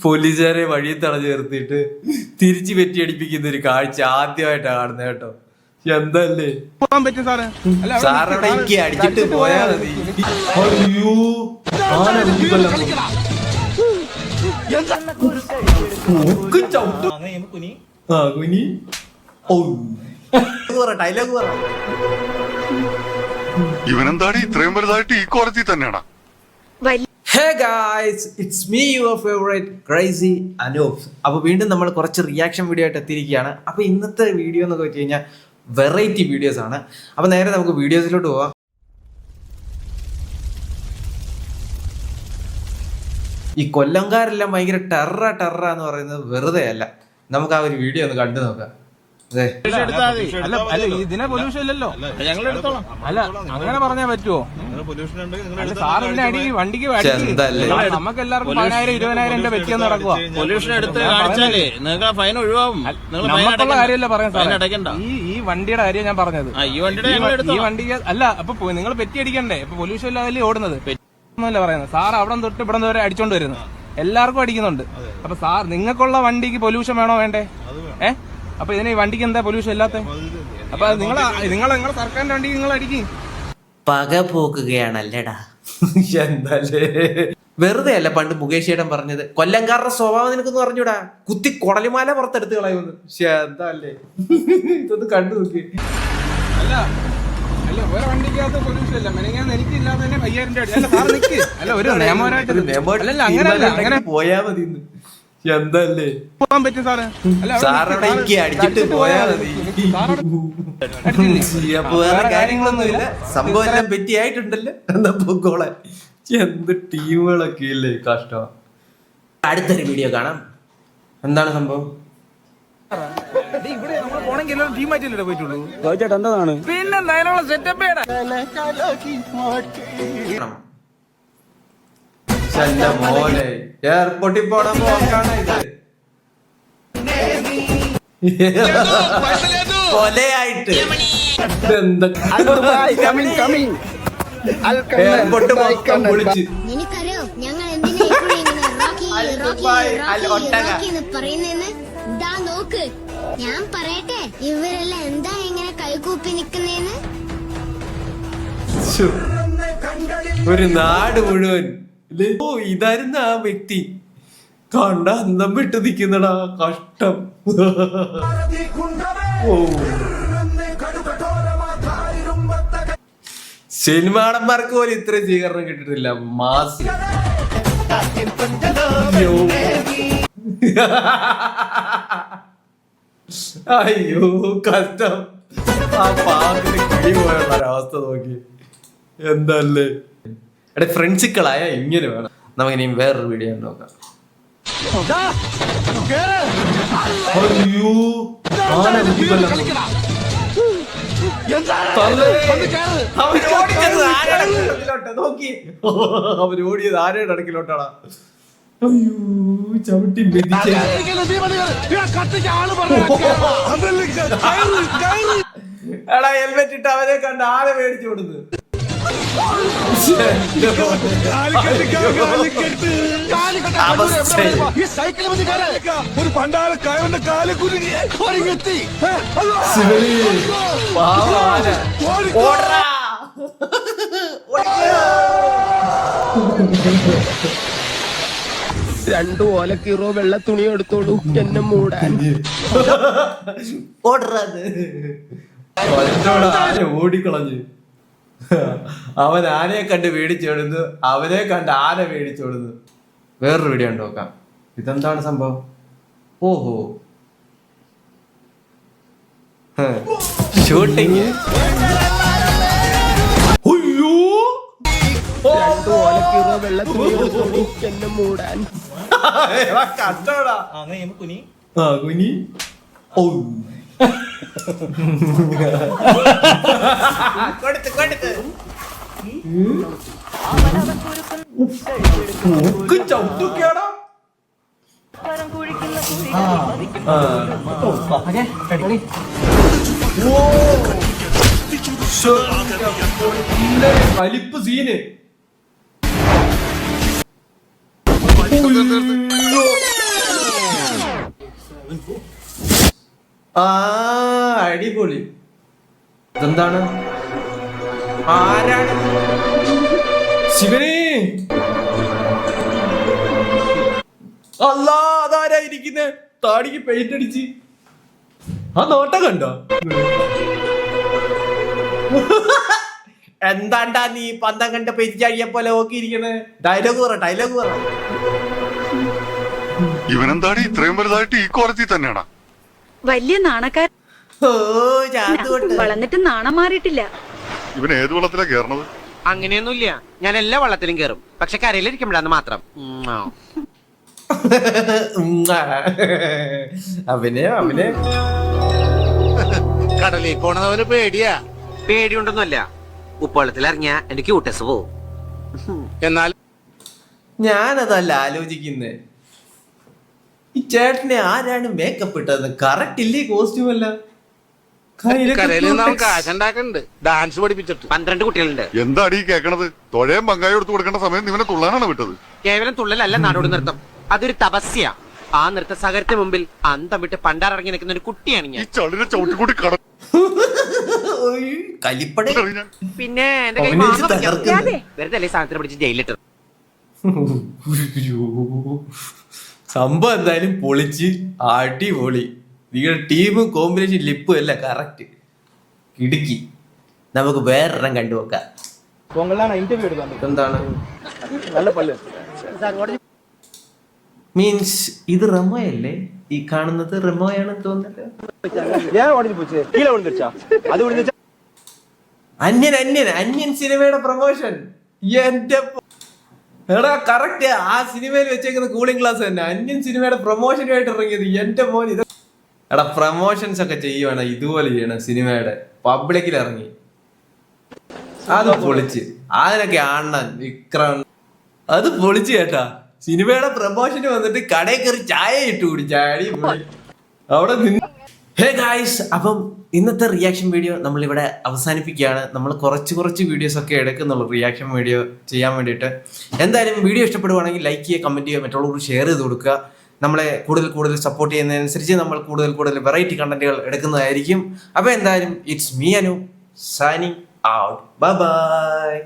പോലീസുകാരെ വഴിയിൽ തടഞ്ഞു നിർത്തിയിട്ട് തിരിച്ചു വെറ്റിയടിപ്പിക്കുന്ന ഒരു കാഴ്ച ആദ്യമായിട്ടാണ് കാണുന്നത് കേട്ടോ. എന്തല്ലേ? പോകാൻ പറ്റും സാറേ. അല്ല അവിടെ സാറവിടെ നിൽക്ക്. എനിക്ക് അടിച്ചിട്ട് പോയാ മതി. അയ്യോ ആ കുനി. ഓ ഡയലോഗ് പറ ഇവനെന്താണ് ഇത്രയും വലുതായിട്ട് ഈ കോടതി തന്നെയാണോ hey guys it's me your favourite crazy Anoop അപ്പോൾ വീണ്ടും നമ്മൾ കുറച്ച് റിയാക്ഷൻ വീഡിയോ ആയിട്ട് എത്തിയിരിക്കുകയാണ്. അപ്പോൾ ഇന്നത്തെ വീഡിയോ എന്നൊക്കെ വെച്ച് കഴിഞ്ഞാൽ വെറൈറ്റി വീഡിയോസ് ആണ്. അപ്പോൾ നേരെ നമുക്ക് വീഡിയോസിലോട്ട് പോവാം. ഈ കൊല്ലംകാരെല്ലാം ഭയങ്കര ടെറ ടെറ എന്ന് പറയുന്നത് വെറുതെയല്ല. നമുക്ക് ആ ഒരു വീഡിയോ ഒന്ന് കണ്ടു നോക്കാം. അല്ല അല്ല ഇതിനെ പൊല്യൂഷൻ ഇല്ലല്ലോ. ഞങ്ങൾ എടുത്തോളാം. അല്ല അങ്ങനെ പറഞ്ഞാ പറ്റുമോ സാർ എന്നെ അടി വണ്ടിക്ക് നമുക്ക് എല്ലാവർക്കും പതിനായിരം ഇരുപതിനായിരം എന്റെ വെക്കുന്ന നടക്കുക പൊല്യൂഷൻ എടുത്ത് കാണിച്ചാലേ നിങ്ങൾക്ക് ഫൈൻ ഒഴിവാകും നിങ്ങൾ നമുക്കുള്ള കാര്യമല്ല പറയാൻ സാർ ഈ ഈ വണ്ടിയുടെ കാര്യം ഞാൻ പറഞ്ഞത്. ഈ വണ്ടിയുടെ ഈ വണ്ടിക്ക് അല്ല അപ്പൊ നിങ്ങൾ പെറ്റി അടിക്കണ്ടേ? ഇപ്പൊ പൊല്യൂഷൻ ഇല്ലാതല്ലേ ഓടുന്നത്. ഒന്നുമല്ല പറയുന്നത്. സാർ അവിടെ തൊട്ട് ഇവിടെ വരെ അടിച്ചോണ്ട് വരുന്നത് എല്ലാവർക്കും അടിക്കുന്നുണ്ട്. അപ്പൊ സാർ നിങ്ങൾക്കുള്ള വണ്ടിക്ക് പൊല്യൂഷൻ വേണോ വേണ്ടേ? ഏ? അപ്പൊ ഇതിന് വണ്ടിക്ക് എന്താ പൊല്യൂഷൻ ഇല്ലാത്ത? അപ്പൊ നിങ്ങൾ നിങ്ങൾ നിങ്ങൾ സർക്കാരിന്റെ വണ്ടി നിങ്ങൾ അടിക്കും. പക പോക്കുകയാണല്ലേടാ. എന്താല്ലേ വെറുതെ അല്ല പണ്ട് മുകേഷ് ഏടൻ പറഞ്ഞത് കൊല്ലംകാരുടെ സ്വഭാവം നിനക്കൊന്ന് പറഞ്ഞൂടാ കുത്തി കൊടലിമാല പുറത്തെടുത്ത് കളയുമെന്ന് എന്താല്ലേ എന്തല്ലേ ഇതൊന്ന് കണ്ടു നോക്കി. അല്ല അല്ല ഒരു വണ്ടിക്കകത്ത് പൊല്യൂഷൻ ഇല്ല. മെനങ്ങാൻ എനിക്ക് ഇല്ലാതെ തന്നെ അയ്യായിരം രൂപ. അല്ല സാർ നിക്ക്. അല്ല ഒരു നിയമപരമായിട്ട് അങ്ങനെയല്ല അങ്ങനെ പോയാ മതി. എന്തല്ലേ? പോകാൻ പറ്റും സാറേ. എനിക്ക് അടിച്ചിട്ട് പോയാ മതി. അപ്പൊ വേറെ കാര്യങ്ങളൊന്നുമില്ല. സംഭവം എല്ലാം പറ്റിയായിട്ടുണ്ടല്ലോ. എന്നാ പൊക്കോളെ. എന്ത് ടീമുകളൊക്കെ ഇല്ലേ കഷ്ടം. അടുത്തൊരു വീഡിയോ കാണാം. എന്താണ് സംഭവം? ഇവിടെ നമ്മൾ പോണെങ്കിൽ എല്ലാവരും പോയിട്ടുള്ളൂ? പിന്നെ സെറ്റപ്പ് മോനെ. എയർപോർട്ടിൽ പോണ പോക്കാണ് ഇത്. കൊലയായിട്ട്. എയർപോർട്ട് മൊത്തം വിളിച്ച്. നിനക്കറിയോ? ഞങ്ങൾ എന്തിനാ നോക്ക്. ഞാൻ പറയട്ടെ ഇവരെല്ലാം എന്താ ഇങ്ങനെ കൈകൂപ്പി നിക്കുന്നേന്ന്. ഒരു നാട് മുഴുവൻ? ഓ ഇതായിരുന്നു ആ വ്യക്തി. കണ്ട അന്തം വിട്ട് നിൽക്കുന്നടാ കഷ്ടം. ഓ. സിനിമാടന്മാർക്ക് പോലും ഇത്രയും സ്വീകരണം കിട്ടിയിട്ടില്ല. മാസ്. അയ്യോ. കഷ്ടം. ആ പാമ്പിന് കിഴി പോയുള്ള ഒരവസ്ഥ നോക്കി. എന്തല്ലേ? എടെ ഫ്രണ്ട്സിക്കളായ ഇങ്ങനെ വേണം. നമുക്ക് ഇനിയും വേറൊരു വീഡിയോ നോക്കാം. അയ്യോ ആന കുത്തിക്കൊല്ലാൻ പോകുന്നു. തള്ളേ. അവൻ ഓടിച്ചത് ആനയുടെ കൂട്ടത്തിലോട്ടാ, നോക്കി. അവൻ ഓടിയത് ആനയുടെ അടക്കിലോട്ടാണ് അയ്യോ ചവിട്ടി മെതിച്ച. എടാ ഹെൽമെറ്റ് ഇട്ട് അവനെ കണ്ട് ആരെ മേടിച്ചു കൊടുത്ത്. ഒരു പണ്ടാല കയറിന്റെ കാൽ കുരുങ്ങി ഒരുങ്ങെത്തി. രണ്ടു ഓലക്കീറോ വെള്ള തുണി എടുത്തോളൂ എന്നെ മൂടാൻ ഓടിക്കളഞ്ഞ് അവൻ ആനയെ കണ്ട് പേടിച്ചോടുന്നു അവനെ കണ്ട് ആന പേടിച്ചോടുന്നു വേറൊരു വീഡിയോ ഉണ്ട് നോക്കാം. ഇതെന്താണ് സംഭവം? ഓഹോ. ഷൂട്ടിങ് അയ്യോ. കുനി. കുനി. ഓ ചവിട്ടുകയാടാ വലിപ്പ് സീന് ഉയ്യോ. ആ അടിപൊളി. ഇതെന്താണ്? ആരാണ്? ശിവനെ! അല്ലാ അതാരാ ഇരിക്കുന്നെ? താടിക്ക് പെയിന്റ് അടിച്ച്. ആ നോട്ട കണ്ടോ? എന്താണ്ടാ നീ പന്തം കണ്ട പെരിച്ചഴിയെ പോലെ നോക്കിയിരിക്കണേ ഡയലോഗ് പറ ഡയലോഗ് പറ. ഇവനെന്താണ് ഇത്രയും വലുതായിട്ട് ഈ കോലത്തിൽ തന്നെയാണാ? വലിയ ജാതുകൊണ്ട് വളർന്നിട്ട് നാണം മാറിയിട്ടില്ല. ഇവൻ ഏത് വെള്ളത്തിലാ കേറണത്? അങ്ങനെയൊന്നുമില്ല. ഞാൻ എല്ലാ വള്ളത്തിലും കേറും. പക്ഷെ കരയിലിരിക്കുമ്പോഴാന്ന് മാത്രം. അവനെ അവനെ. കടലിൽ പോണവന് പേടിയാ. പേടിയുണ്ടൊന്നുമല്ല ഉപ്പളത്തിൽ ഇറങ്ങിയ എന്റെ ക്യൂട്ടസ് പോവും. എന്നാൽ ഞാനതല്ല ആലോചിക്കുന്നേ. ഈ ചേട്ടനെ ആരാണ് മേക്കപ്പ് ഇട്ടത് കറക്റ്റ് ഇല്ലേ കോസ്റ്റ്യൂം അല്ല ഡാൻസ് പഠിപ്പിച്ചിട്ട്. പന്ത്രണ്ട് കുട്ടികളുണ്ട്. എന്താടി ഈ കേക്കണത്? തൊഴയും പങ്കായി എടുത്തു കൊടുക്കേണ്ട സമയം ഇവനെ തുള്ളാനാണ് വിട്ടത്. കേവലം തുള്ളലല്ല നാടോടി നൃത്തം. അതൊരു തപസ്യ. ആ നൃത്ത സഹകരത്തിന് മുമ്പിൽ അന്തം വിട്ട് പണ്ടാറിറങ്ങി നിൽക്കുന്ന ഒരു കുട്ടിയാണ് ഈ ഞാൻ ചവിട്ടിക്കൂട്ടി ഓയ്, കലിപ്പട. പിന്നെ എന്റെ കൈ മാങ്ങ വെറുതെ അല്ലേ സാധനത്തിന് പിടിച്ച് ജയിലിട്ടത്. സംഭവം എന്തായാലും പൊളിച്ച് അടിപൊളി. നിങ്ങളുടെ ടീമും കോമ്പിനേഷൻ ലിപ്പും അല്ല കറക്റ്റ് ഇടുക്കി നമുക്ക് വേറൊരെണ്ണം കണ്ടുപോക്കാം മീൻസ് ഇത് റമോയല്ലേ? ഈ കാണുന്നത് റമോയാണ് തോന്നുന്നത് അന്യൻ അന്യൻ. അന്യൻ സിനിമയുടെ പ്രൊമോഷൻ എന്റെ എടാ കറക്റ്റ് ആ സിനിമയിൽ വെച്ചേക്കുന്ന കൂളിംഗ് ക്ലാസ് തന്നെ. അന്യൻ സിനിമയുടെ പ്രൊമോഷനുമായിട്ട് ഇറങ്ങിയത് എന്റെ മോൻ ഇത്. എടാ പ്രൊമോഷൻസ് ഒക്കെ ചെയ്യുവാണ്. ഇതുപോലെ ചെയ്യണം സിനിമയുടെ. പബ്ലിക്കിൽ ഇറങ്ങി. അത് പൊളിച്ച്. അതിനൊക്കെ അണ്ണൻ വിക്രം. അത് പൊളിച്ച് കേട്ടാ. സിനിമയുടെ പ്രൊമോഷന് വന്നിട്ട് കടയിൽ കയറി ചായ ഇട്ട് കുടിച്ചാടി അവിടെ നിന്ന് ഹേ ഗായ്സ് അപ്പം ഇന്നത്തെ റിയാക്ഷൻ വീഡിയോ നമ്മളിവിടെ അവസാനിപ്പിക്കുകയാണ്. നമ്മൾ കുറച്ച് കുറച്ച് വീഡിയോസ് ഒക്കെ എടുക്കുന്നുള്ളൂ റിയാക്ഷൻ വീഡിയോ ചെയ്യാൻ വേണ്ടിയിട്ട്. എന്തായാലും വീഡിയോ ഇഷ്ടപ്പെടുവാണെങ്കിൽ ലൈക്ക് ചെയ്യുക കമന്റ് ചെയ്യുക മറ്റുള്ളവർക്ക് ഷെയർ ചെയ്ത് കൊടുക്കുക. നമ്മളെ കൂടുതൽ കൂടുതൽ സപ്പോർട്ട് ചെയ്യുന്നതിനനുസരിച്ച് നമ്മൾ കൂടുതൽ കൂടുതൽ വെറൈറ്റി കണ്ടന്റുകൾ എടുക്കുന്നതായിരിക്കും. അപ്പോൾ എന്തായാലും it's me Anu signing out bye bye